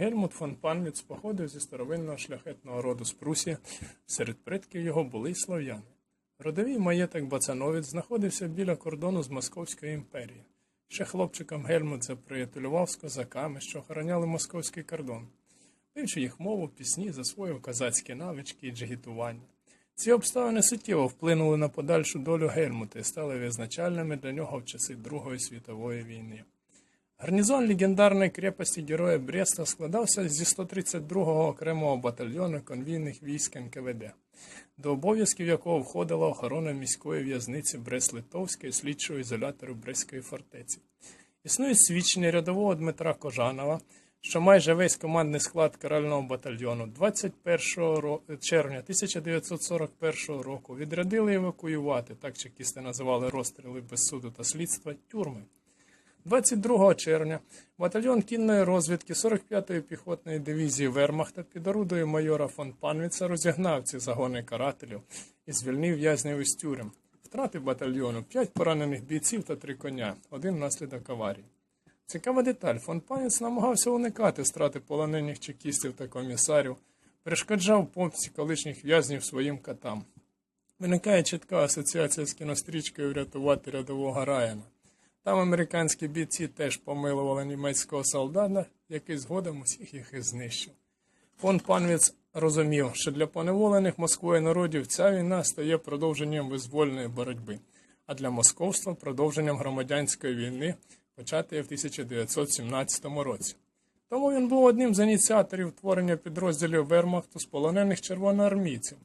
Гельмут фон Панвіц походив зі старовинного шляхетного роду з Прусії. Серед предків його були й слов'яни. Родовий маєток Бацановець знаходився біля кордону з Московською імперією. Ще хлопчиком Гельмут заприятелював з козаками, що охороняли московський кордон. Вивчив їх мову, пісні, засвоїв козацькі навички і джигітування. Ці обставини суттєво вплинули на подальшу долю Гельмута і стали визначальними для нього в часи Другої світової війни. Гарнізон легендарної крепості Героя Бреста складався зі 132-го окремого батальйону конвійних військ НКВД, до обов'язків якого входила охорона міської в'язниці Брест-Литовської слідчого ізолятору Брестської фортеці. Існує свідчення рядового Дмитра Кожанова, що майже весь командний склад карального батальйону 21 червня 1941 року відрядили евакуювати, так чекісти називали розстріли без суду та слідства, тюрми. 22 червня батальйон кінної розвідки 45-ї піхотної дивізії Вермахта під орудою майора фон Панвіца розігнав ці загони карателів і звільнив в'язнів із тюрем. Втрати батальйону 5 поранених бійців та 3 коня, один внаслідок аварії. Цікава деталь. Фон Панець намагався уникати страти полонених чекістів та комісарів, перешкоджав помсті колишніх в'язнів своїм катам. Виникає чітка асоціація з кінострічкою врятувати рядового Райана. Там американські бійці теж помилували німецького солдата, який згодом усіх їх і знищив. Фон Панвіц розумів, що для поневолених Москвою народів ця війна стає продовженням визвольної боротьби, а для московства продовженням громадянської війни, початої в 1917 році. Тому він був одним з ініціаторів творення підрозділів Вермахту з полонених червоноармійців,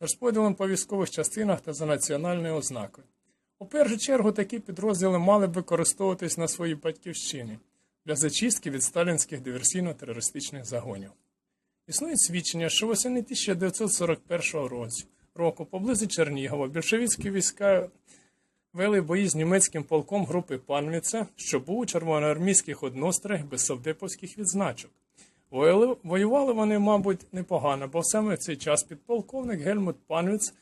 розподілом по військових частинах та за національною ознакою. У першу чергу такі підрозділи мали б використовуватись на своїй батьківщині для зачистки від сталінських диверсійно-терористичних загонів. Існує свідчення, що восени 1941 року поблизу Чернігова більшовицькі війська вели бої з німецьким полком групи Панвіца, що був у червоноармійських одностроях без совдеповських відзначок. Воювали вони, мабуть, непогано, бо саме в цей час підполковник Гельмут Панвіц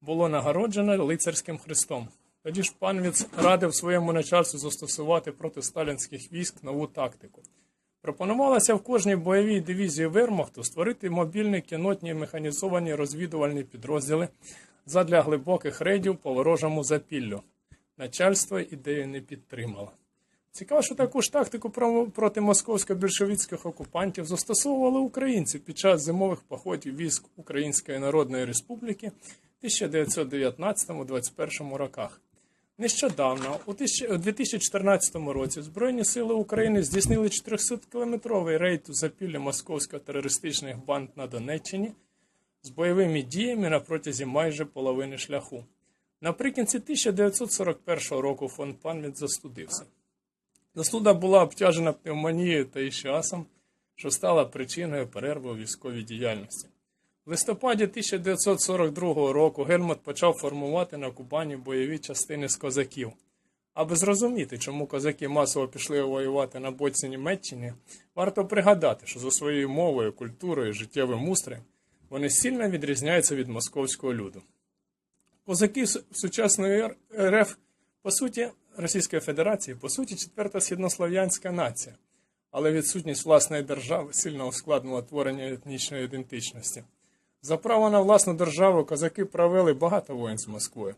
було нагороджено лицарським хрестом. Тоді ж Панвіц радив своєму начальству застосувати проти сталінських військ нову тактику. Пропонувалося в кожній бойовій дивізії Вермахту створити мобільні кінотні механізовані розвідувальні підрозділи задля глибоких рейдів по ворожому запіллю. Начальство ідею не підтримало. Цікаво, що таку ж тактику проти московсько-більшовицьких окупантів застосовували українці під час зимових походів військ Української Народної Республіки 1919-21 роках. Нещодавно, у 2014 році, Збройні сили України здійснили 400-кілометровий рейд у запіллі московсько-терористичних банд на Донеччині з бойовими діями на протязі майже половини шляху. Наприкінці 1941 року фон Панвіт застудився. Застуда була обтяжена пневмонією та ішіасом, що стала причиною перерви у військовій діяльності. В листопаді 1942 року Гельмут почав формувати на Кубані бойові частини з козаків. Аби зрозуміти, чому козаки масово пішли воювати на боці Німеччини, варто пригадати, що за своєю мовою, культурою, життєвим устроєм вони сильно відрізняються від московського люду. Козаки сучасної РФ, по суті, Російської Федерації, по суті, четверта східнослов'янська нація, але відсутність власної держави сильно ускладнила творення етнічної ідентичності. За право на власну державу козаки провели багато воїн з Москвою.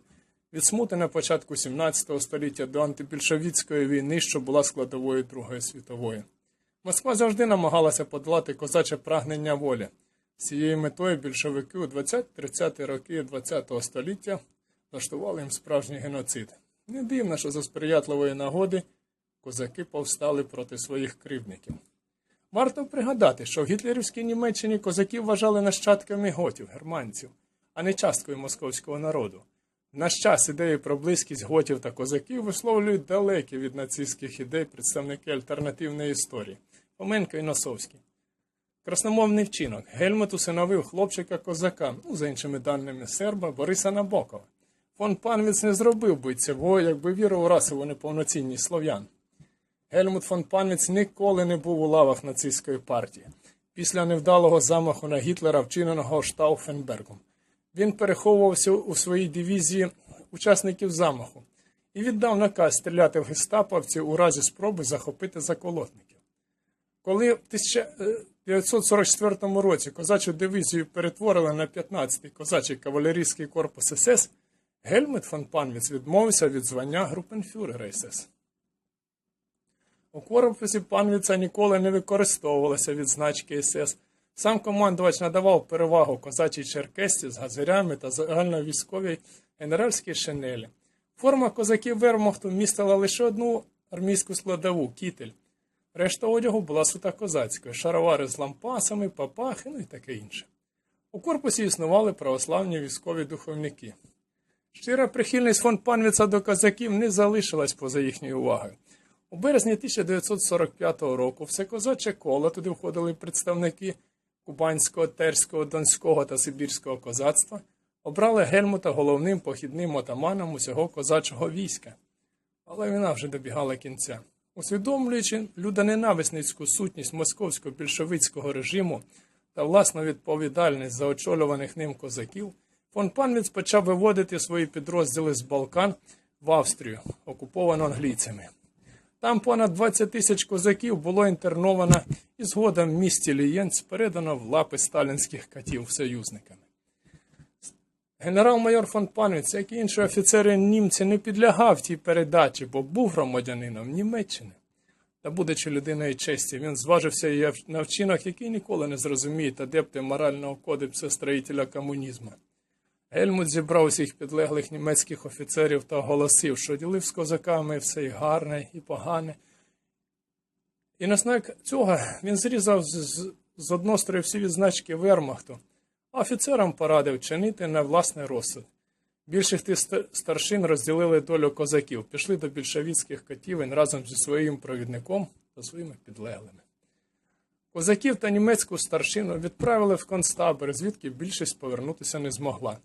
Від смути на початку 17 століття до антибільшовіцької війни, що була складовою Другої світової. Москва завжди намагалася подолати козаче прагнення волі. З цією метою більшовики у 20-30 роки ХХ століття влаштували їм справжній геноцид. Не дивно, що за сприятливої нагоди козаки повстали проти своїх кривдників. Варто пригадати, що в гітлерівській Німеччині козаків вважали нащадками готів, германців, а не часткою московського народу. В наш час ідеї про близькість готів та козаків висловлюють далекі від нацистських ідей представники альтернативної історії Фоменко і Носовський. Красномовний вчинок. Гельмут усиновив хлопчика козака, ну, за іншими даними серба, Бориса Набокова. Фон Панвіц не зробив би цього, якби вірив у расову неповноцінність слов'ян. Гельмут фон Панвіц ніколи не був у лавах нацистської партії. Після невдалого замаху на Гітлера, вчиненого Штауфенбергом, він переховувався у своїй дивізії учасників замаху і віддав наказ стріляти в гестаповців у разі спроби захопити заколотників. Коли в е, 1944 році козачу дивізію перетворили на 15-й козачий кавалерійський корпус СС, Гельмут фон Панвіц відмовився від звання групенфюрера СС. У корпусі панвіца ніколи не використовувалися відзначки СС. Сам командувач надавав перевагу козачій черкесці з газирями та загальновійськовій генеральській шинелі. Форма козаків Вермахту містила лише одну армійську складову кітель. Решта одягу була сута козацькою, шаровари з лампасами, папахи, ну і таке інше. У корпусі існували православні військові духовники. Щира прихильність фон Панвіца до козаків не залишилась поза їхньою увагою. У березні 1945 року все козаче коло туди входили представники Кубанського, Терського, Донського та Сибірського козацтва, обрали Гельмута головним похідним отаманом усього козачого війська. Але війна вже добігала кінця. Усвідомлюючи людоненависницьку сутність московського більшовицького режиму та власну відповідальність за очолюваних ним козаків, фон Панвіц почав виводити свої підрозділи з Балкан в Австрію, окуповану англійцями. Там понад 20 тисяч козаків було інтерновано і згодом в місті Лієнц передано в лапи сталінських катів союзниками. Генерал-майор фон Панвіц, як і інші офіцери німці, не підлягав тій передачі, бо був громадянином Німеччини. Та, будучи людиною честі, він зважився і на вчинок, який ніколи не зрозуміють адепти морального кодексу строїтеля комунізму. Гельмут зібрав усіх підлеглих німецьких офіцерів та оголосив, що ділив з козаками все і гарне, і погане. І на знак цього він зрізав з, з, однострою всі відзначки Вермахту, а офіцерам порадив чинити на власний розсуд. Більших тих старшин розділили долю козаків, пішли до більшовіцьких катівень разом зі своїм провідником та своїми підлеглими. Козаків та німецьку старшину відправили в концтабор, звідки більшість повернутися не змогла.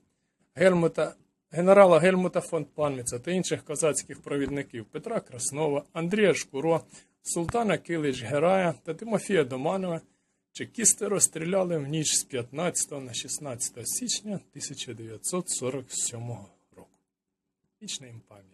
Гельмута, генерала Гельмута фон Панміца та інших козацьких провідників Петра Краснова, Андрія Шкуро, Султана Килич Герая та Тимофія Доманова чекісти розстріляли в ніч з 15 на 16 січня 1947 року. Вічна їм пам'ять.